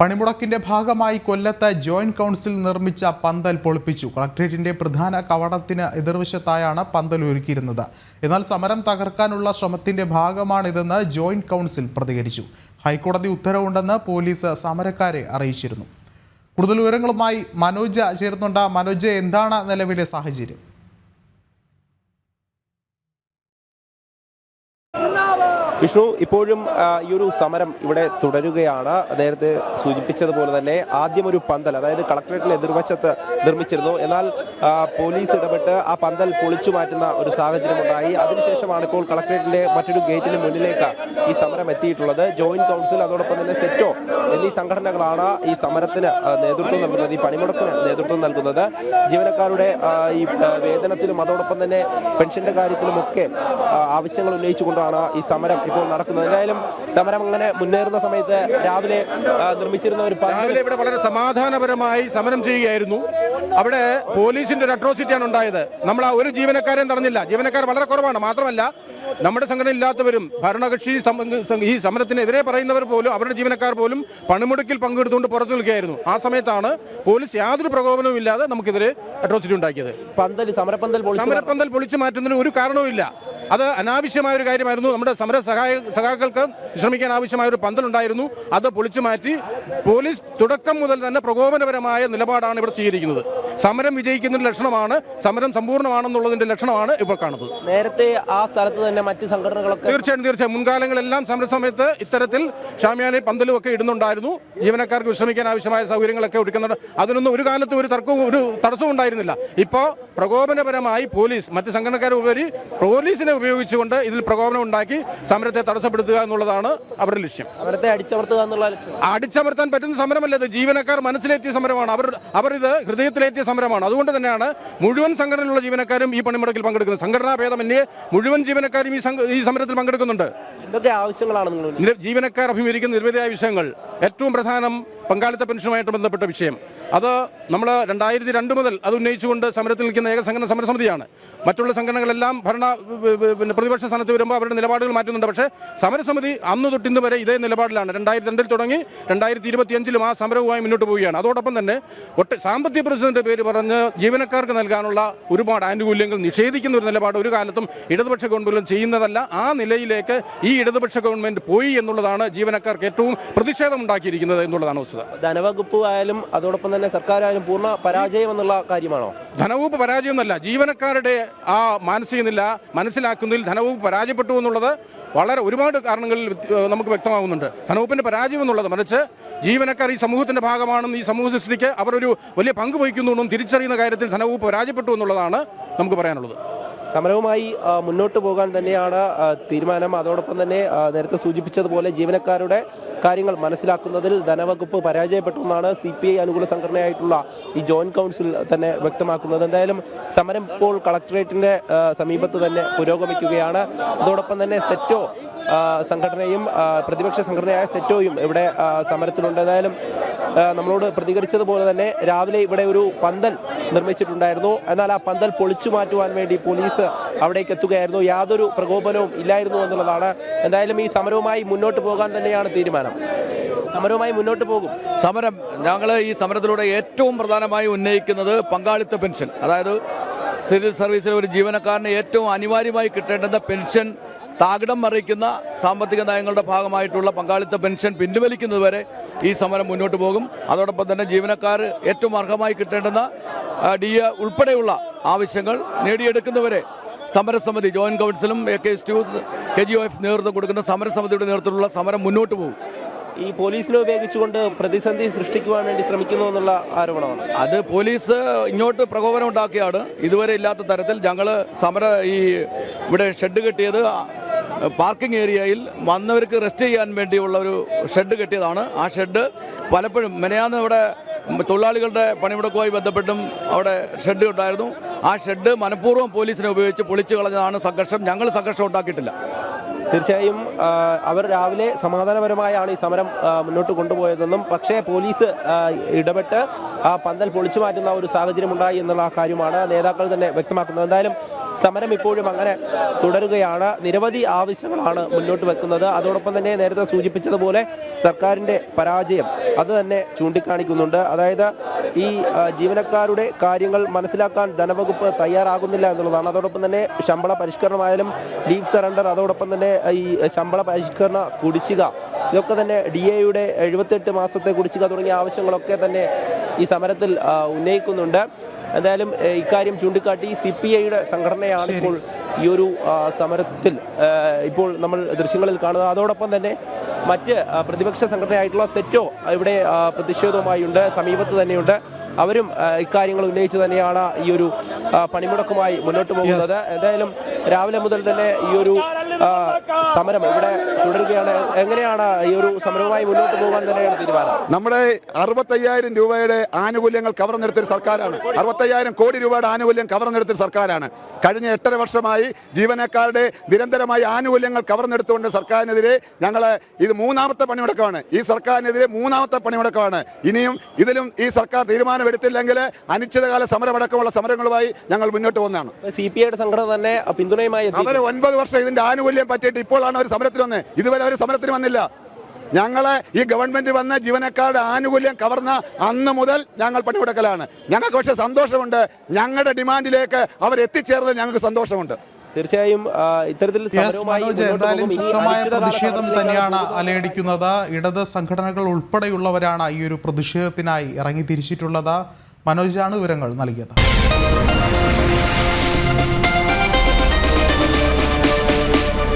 പണിമുടക്കിന്റെ ഭാഗമായി കൊല്ലത്ത് joint council നിർമ്മിച്ച പന്തൽ പൊളിപ്പിച്ചു. കളക്ട്രേറ്റിന്റെ പ്രധാന കവാടത്തിന് എതിർവശത്തായാണ് പന്തൽ ഒരുക്കിയിരുന്നത്. എന്നാൽ സമരം തകർക്കാനുള്ള ശ്രമത്തിന്റെ ഭാഗമാണിതെന്ന് ജോയിന്റ് കൗൺസിൽ പ്രതികരിച്ചു. ഹൈക്കോടതി ഉത്തരവുണ്ടെന്ന് പോലീസ് സമരക്കാരെ അറിയിച്ചിരുന്നു. കൂടുതൽ വിവരങ്ങളുമായി മനോജ് ചേരുന്നുണ്ട്. മനോജ് എന്താണ് നിലവിലെ സാഹചര്യം? വിഷ്ണു ഇപ്പോഴും ഈ ഒരു സമരം ഇവിടെ തുടരുകയാണ്. നേരത്തെ സൂചിപ്പിച്ചതുപോലെ തന്നെ ആദ്യം ഒരു പന്തൽ അതായത് കളക്ടറേറ്റിൽ എതിർവശത്ത് നിർമ്മിച്ചിരുന്നു. എന്നാൽ പോലീസ് ഇടപെട്ട് ആ പന്തൽ പൊളിച്ചു മാറ്റുന്ന ഒരു സാഹചര്യം ഉണ്ടായി. അതിനുശേഷമാണ് ഇപ്പോൾ കളക്ടറേറ്റിന്റെ മറ്റൊരു ഗേറ്റിന് മുന്നിലേക്ക് ഈ സമരം എത്തിയിട്ടുള്ളത്. ജോയിന്റ് കൗൺസിൽ അതോടൊപ്പം തന്നെ സെറ്റോ എന്നീ സംഘടനകളാണ് ഈ സമരത്തിന് നേതൃത്വം നൽകുന്നത് ഈ പണിമുടക്കിന് നേതൃത്വം നൽകുന്നത്. ജീവനക്കാരുടെ ഈ വേതനത്തിലും അതോടൊപ്പം തന്നെ പെൻഷന്റെ കാര്യത്തിലുമൊക്കെ ആവശ്യങ്ങൾ ഉന്നയിച്ചുകൊണ്ടാണ് ഈ സമരം ഇപ്പോൾ നടക്കുന്നത്. എന്തായാലും സമരം അങ്ങനെ മുന്നേറുന്ന സമയത്ത് രാവിലെ നിർമ്മിച്ചിരുന്ന ഒരു രാവിലെ ഇവിടെ വളരെ സമാധാനപരമായി സമരം ചെയ്യുകയായിരുന്നു. അവിടെ പോലീസിന്റെ ഒരു അട്രോസിറ്റിയാണ് ഉണ്ടായത്. നമ്മൾ ആ ഒരു ജീവനക്കാരെ നടന്നില്ല ജീവനക്കാർ വളരെ കുറവാണ്. മാത്രമല്ല നമ്മുടെ സംഘടന ഇല്ലാത്തവരും ഭരണകക്ഷി ഈ സമരത്തിനെതിരെ പറയുന്നവർ പോലും അവരുടെ ജീവനക്കാർ പോലും പണിമുടക്കിൽ പങ്കെടുത്തുകൊണ്ട് പുറത്തു നിൽക്കുകയായിരുന്നു. ആ സമയത്താണ് പോലീസ് യാതൊരു പ്രകോപനവും ഇല്ലാതെ നമുക്കെതിരെ അട്രോസിറ്റി ഉണ്ടാക്കിയത്. പന്തൽ സമരപ്പന്തൽ പൊളിച്ചു മാറ്റുന്നതിന് ഒരു കാരണവുമില്ല. അത് അനാവശ്യമായ ഒരു കാര്യമായിരുന്നു. നമ്മുടെ സമര സഹായ സഖാക്കൾക്ക് വിശ്രമിക്കാൻ ആവശ്യമായ ഒരു പന്തലുണ്ടായിരുന്നു. അത് പൊളിച്ചു മാറ്റി പോലീസ് തുടക്കം മുതൽ തന്നെ പ്രകോപനപരമായ നിലപാടാണ് ഇവിടെ സ്വീകരിക്കുന്നത്. സമരം വിജയിക്കുന്നതിന്റെ ലക്ഷണമാണ് സമരം സമ്പൂർണമാണെന്നുള്ളതിന്റെ ലക്ഷണമാണ് ഇപ്പോൾ കാണുന്നത്. നേരത്തെ ആ സ്ഥലത്ത് തന്നെ മറ്റ് സംഘടനകളൊക്കെ തീർച്ചയായും തീർച്ചയായും മുൻകാലങ്ങളെല്ലാം സമര സമയത്ത് ഇത്തരത്തിൽ ഷാമിയാനെ പന്തലും ഒക്കെ ഇടുന്നുണ്ടായിരുന്നു. ജീവനക്കാർക്ക് വിശ്രമിക്കാൻ ആവശ്യമായ സൗകര്യങ്ങളൊക്കെ ഒരുക്കുന്നുണ്ട്. അതിനൊന്നും ഒരു കാലത്ത് ഒരു തർക്കവും ഒരു തടസ്സവും ഉണ്ടായിരുന്നില്ല. ഇപ്പോൾ പ്രകോപനപരമായി പോലീസ് മറ്റ് സംഘടനക്കാരെ ഉപരി പോലീസിനെ ഉപയോഗിച്ചുകൊണ്ട് ഇതിൽ പ്രകോപനം ഉണ്ടാക്കി സമരത്തെ തടസ്സപ്പെടുത്തുക എന്നുള്ളതാണ് അവരുടെ ലക്ഷ്യം. സമരത്തെ അടിച്ചമർത്തുക എന്നുള്ള അടിച്ചമർത്താൻ പറ്റുന്ന സമരമല്ല ഇത്. ജീവനക്കാർ മനസ്സിലെത്തിയ സമരമാണ്. അവർ അവർ ഇത് ഹൃദയത്തിലേറ്റിയ സമരമാണ്. അതുകൊണ്ട് തന്നെയാണ് മുഴുവൻ സംഘടനയിലുള്ള ജീവനക്കാരും ഈ പണിമുടക്കിൽ പങ്കെടുക്കുന്നത്. സംഘടനാ ഭേദമന്യേ മുഴുവൻ ജീവനക്കാരും ഈ ഈ സമരത്തിൽ പങ്കെടുക്കുന്നുണ്ട്. എന്തൊക്കെ ആവശ്യങ്ങളാണ് നിങ്ങൾ ജീവനക്കാർ അഭിമുഖീകരിക്കുന്ന നിരവധിയായ വിഷയങ്ങൾ ഏറ്റവും പ്രധാനം പങ്കാളിത്ത പെൻഷനുമായിട്ട് ബന്ധപ്പെട്ട വിഷയം. അത് നമ്മൾ രണ്ടായിരത്തി രണ്ട് മുതൽ അത് ഉന്നയിച്ചുകൊണ്ട് സമരത്തിൽ നിൽക്കുന്ന ഏക സംഘടന സമരസമിതിയാണ് മറ്റുള്ള സംഘടനകളെല്ലാം ഭരണ പിന്നെ പ്രതിപക്ഷ സ്ഥാനത്ത് വരുമ്പോൾ അവരുടെ നിലപാടുകൾ മാറ്റുന്നുണ്ട്. പക്ഷേ സമരസമിതി അന്ന് തൊട്ടിന്ന് വരെ ഇതേ നിലപാടിലാണ്. രണ്ടായിരത്തി രണ്ടിൽ തുടങ്ങി രണ്ടായിരത്തി ഇരുപത്തി അഞ്ചിലും ആ സമരവുമായി മുന്നോട്ട് പോവുകയാണ്. അതോടൊപ്പം തന്നെ ഒട്ട് സാമ്പത്തിക പ്രതിസന്ധിയുടെ പേര് പറഞ്ഞ് ജീവനക്കാർക്ക് നൽകാനുള്ള ഒരുപാട് ആനുകൂല്യങ്ങൾ നിഷേധിക്കുന്ന ഒരു നിലപാട് ഒരു കാലത്തും ഇടതുപക്ഷ ഗവൺമെന്റും ചെയ്യുന്നതല്ല. ആ നിലയിലേക്ക് ഈ ഇടതുപക്ഷ ഗവൺമെന്റ് പോയി എന്നുള്ളതാണ് ജീവനക്കാർക്ക് ഏറ്റവും പ്രതിഷേധം ഉണ്ടാക്കിയിരിക്കുന്നത് എന്നുള്ളതാണ് വസ്തുത. ധനവകുപ്പ് ആയാലും അതോടൊപ്പം തന്നെ സർക്കാർ ആയാലും പൂർണ പരാജയം എന്നുള്ള കാര്യമാണോ? ധനവകുപ്പ് പരാജയമൊന്നുമല്ല. ജീവനക്കാരുടെ ആ മാനസിക നില മനസ്സിലാക്കുന്നതിൽ ധനവകുപ്പ് പരാജയപ്പെട്ടു എന്നുള്ളത് വളരെ ഒരുപാട് കാരണങ്ങളിൽ നമുക്ക് വ്യക്തമാകുന്നുണ്ട്. ധനവകുപ്പിന്റെ പരാജയം എന്നുള്ളത് മറിച്ച് ജീവനക്കാർ ഈ സമൂഹത്തിന്റെ ഭാഗമാണെന്ന് ഈ സമൂഹ സൃഷ്ടിക്ക് അവർ ഒരു വലിയ പങ്ക് വഹിക്കുന്നു തിരിച്ചറിയുന്ന കാര്യത്തിൽ ധനവകുപ്പ് പരാജയപ്പെട്ടു എന്നുള്ളതാണ് നമുക്ക് പറയാനുള്ളത്. സമരവുമായി മുന്നോട്ട് പോകാൻ തന്നെയാണ് തീരുമാനം. അതോടൊപ്പം തന്നെ നേരത്തെ സൂചിപ്പിച്ചതുപോലെ ജീവനക്കാരുടെ കാര്യങ്ങൾ മനസ്സിലാക്കുന്നതിൽ ധനവകുപ്പ് പരാജയപ്പെട്ടു എന്നാണ് സി പി ഐ അനുകൂല സംഘടനയായിട്ടുള്ള ഈ ജോയിന്റ് കൗൺസിൽ തന്നെ വ്യക്തമാക്കുന്നത്. എന്തായാലും സമരം ഇപ്പോൾ കളക്ടറേറ്റിന്റെ സമീപത്ത് തന്നെ പുരോഗമിക്കുകയാണ്. അതോടൊപ്പം തന്നെ സെറ്റോ സംഘടനയും പ്രതിപക്ഷ സംഘടനയായ സെറ്റോയും ഇവിടെ സമരത്തിലുണ്ട്. എന്തായാലും നമ്മളോട് പ്രതികരിച്ചതുപോലെ തന്നെ രാവിലെ ഇവിടെ ഒരു പന്തൽ നിർമ്മിച്ചിട്ടുണ്ടായിരുന്നു. എന്നാൽ ആ പന്തൽ പൊളിച്ചു മാറ്റുവാൻ വേണ്ടി പോലീസ് അവിടേക്ക് എത്തുകയായിരുന്നു. യാതൊരു പ്രകോപനവും ഇല്ലായിരുന്നു എന്നുള്ളതാണ്. എന്തായാലും ഈ സമരവുമായി മുന്നോട്ട് പോകാൻ തന്നെയാണ് തീരുമാനം. സമരവുമായി മുന്നോട്ട് പോകും. സമരം ഞങ്ങൾ ഈ സമരത്തിലൂടെ ഏറ്റവും പ്രധാനമായി ഉന്നയിക്കുന്നത് പങ്കാളിത്ത പെൻഷൻ. അതായത് സിവിൽ സർവീസിലെ ഒരു ജീവനക്കാരന് ഏറ്റവും അനിവാര്യമായി കിട്ടേണ്ടുന്ന പെൻഷൻ താകിടം മറിയിക്കുന്ന സാമ്പത്തിക നയങ്ങളുടെ ഭാഗമായിട്ടുള്ള പങ്കാളിത്ത പെൻഷൻ പിൻവലിക്കുന്നതുവരെ ഈ സമരം മുന്നോട്ട് പോകും. അതോടൊപ്പം തന്നെ ജീവനക്കാർ ഏറ്റവും അർഹമായി കിട്ടേണ്ടുന്ന ഡി എ ഉൾപ്പെടെയുള്ള ആവശ്യങ്ങൾ നേടിയെടുക്കുന്നവരെ സമരസമിതി joint കൗൺസിലും A K S K G O F നേതൃത്വം കൊടുക്കുന്ന സമരസമിതിയുടെ നേതൃത്വത്തിലുള്ള സമരം മുന്നോട്ട് പോകും. ഈ പോലീസിനെ ഉപയോഗിച്ചുകൊണ്ട് പ്രതിസന്ധി സൃഷ്ടിക്കുവാൻ വേണ്ടി ശ്രമിക്കുന്നു എന്നുള്ള ആരോപണമാണ്. അത് പോലീസ് ഇങ്ങോട്ട് പ്രകോപനം ഉണ്ടാക്കിയാണ്. ഇതുവരെ ഇല്ലാത്ത തരത്തിൽ ഞങ്ങൾ സമര ഈ ഇവിടെ ഷെഡ് കെട്ടിയത് പാർക്കിംഗ് ഏരിയയിൽ വന്നവർക്ക് റെസ്റ്റ് ചെയ്യാൻ വേണ്ടിയുള്ള ഒരു ഷെഡ് കെട്ടിയതാണ്. ആ ഷെഡ് പലപ്പോഴും മെനയാന്ന് ഇവിടെ തൊഴിലാളികളുടെ പണിമുടക്കുമായി ബന്ധപ്പെട്ടും അവിടെ ഷെഡ് ഉണ്ടായിരുന്നു. ആ ഷെഡ് മനഃപൂർവം പോലീസിനെ ഉപയോഗിച്ച് പൊളിച്ചു കളഞ്ഞതാണ് സംഘർഷം. ഞങ്ങൾ സംഘർഷം ഉണ്ടാക്കിയിട്ടില്ല. തീർച്ചയായും അവർ രാവിലെ സമാധാനപരമായാണ് ഈ സമരം മുന്നോട്ട് കൊണ്ടുപോയതെന്നും പക്ഷേ പോലീസ് ഇടപെട്ട് ആ പന്തൽ പൊളിച്ചു മാറ്റുന്ന ഒരു സാഹചര്യം ഉണ്ടായി എന്നുള്ള ആ കാര്യമാണ് നേതാക്കൾ തന്നെ വ്യക്തമാക്കുന്നത്. എന്തായാലും സമരം ഇപ്പോഴും അങ്ങനെ തുടരുകയാണ്. നിരവധി ആവശ്യങ്ങളാണ് മുന്നോട്ട് വെക്കുന്നത്. അതോടൊപ്പം തന്നെ നേരത്തെ സൂചിപ്പിച്ചതുപോലെ സർക്കാരിന്റെ പരാജയം അത് തന്നെ ചൂണ്ടിക്കാണിക്കുന്നുണ്ട്. അതായത് ഈ ജീവനക്കാരുടെ കാര്യങ്ങൾ മനസ്സിലാക്കാൻ ധനവകുപ്പ് തയ്യാറാകുന്നില്ല എന്നുള്ളതാണ്. അതോടൊപ്പം തന്നെ ശമ്പള പരിഷ്കരണമായാലും ലീവ് സറണ്ടർ അതോടൊപ്പം തന്നെ ഈ ശമ്പള പരിഷ്കരണ കുടിശ്ശിക ഇതൊക്കെ തന്നെ ഡി എയുടെ എഴുപത്തെട്ട് മാസത്തെ കുടിശ്ശിക തുടങ്ങിയ ആവശ്യങ്ങളൊക്കെ തന്നെ ഈ സമരത്തിൽ ഉന്നയിക്കുന്നുണ്ട്. എന്തായാലും ഇക്കാര്യം ചൂണ്ടിക്കാട്ടി സി പി ഐയുടെ സംഘടനയാണ് ഇപ്പോൾ ഈ ഒരു സമരത്തിൽ ഇപ്പോൾ നമ്മൾ ദൃശ്യങ്ങളിൽ കാണുന്നത്. അതോടൊപ്പം തന്നെ മറ്റ് പ്രതിപക്ഷ സംഘടനയായിട്ടുള്ള സെറ്റോ ഇവിടെ പ്രതിഷേധവുമായുണ്ട് സമീപത്ത് തന്നെയുണ്ട്. അവരും ഇക്കാര്യങ്ങൾ ഉന്നയിച്ച് തന്നെയാണ് ഈ ഒരു പണിമുടക്കുമായി മുന്നോട്ട് പോകുന്നത്. എന്തായാലും രാവിലെ മുതൽ തന്നെ ഈ ഒരു സമരം ഇവിടെ തുടരുകയാണ്. എങ്ങനെയാണ് ഈ ഒരു സമരവുമായി മുന്നോട്ട് പോകാൻ തന്നെയാണ് തീരുമാനം? നമ്മുടെ അറുപത്തയ്യായിരം രൂപയുടെ ആനുകൂല്യങ്ങൾ കവർന്നെടുത്തൊരു സർക്കാരാണ്. അറുപത്തയ്യായിരം കോടി രൂപയുടെ ആനുകൂല്യം കവർന്നെടുത്തൊരു സർക്കാരാണ്. കഴിഞ്ഞ എട്ടര വർഷമായി ജീവനക്കാരുടെ നിരന്തരമായി ആനുകൂല്യങ്ങൾ കവർന്നെടുത്തുകൊണ്ട് സർക്കാരിനെതിരെ ഞങ്ങൾ ഇത് മൂന്നാമത്തെ പണിമുടക്കമാണ്. ഈ സർക്കാരിനെതിരെ മൂന്നാമത്തെ പണിമുടക്കമാണ്. ഇനിയും ഇതിലും ഈ സർക്കാർ തീരുമാനമെടുത്തില്ലെങ്കിൽ അനിശ്ചിതകാല സമരമടക്കമുള്ള സമരങ്ങളുമായി ഞങ്ങൾ മുന്നോട്ട് പോകുന്നതാണ്. സി പി ഐയുടെ സംഘടന തന്നെ പിന്തുണയുമായി അവർ ഒൻപത് വർഷം ഇതിന്റെ ആനുകൂല്യം പറ്റിയിട്ട് ഇപ്പോഴാണ് അവർ സമരത്തിൽ വന്നത് ഇതുവരെ അവർ സമരത്തിന് വന്നില്ല. ഞങ്ങളെ ഈ ഗവൺമെന്റ് വന്ന ജീവനക്കാരുടെ ആനുകൂല്യം കവർന്ന അന്ന് മുതൽ ഞങ്ങൾ പണിമുടക്കലാണ്. ഞങ്ങൾക്ക് പക്ഷെ സന്തോഷമുണ്ട്. ഞങ്ങളുടെ ഡിമാൻഡിലേക്ക് അവർ എത്തിച്ചേർന്നത് ഞങ്ങൾക്ക് സന്തോഷമുണ്ട്. തീർച്ചയായും ആ, ഇത്തരത്തിൽ എന്തായാലും ശക്തമായ പ്രതിഷേധം തന്നെയാണ് അലയടിക്കുന്നത്. ഇടത് സംഘടനകൾ ഉൾപ്പെടെയുള്ളവരാണ് ഈ ഒരു പ്രതിഷേധത്തിനായി ഇറങ്ങി തിരിച്ചിട്ടുള്ളത് മനോജാണ് വിവരങ്ങൾ നൽകിയത്.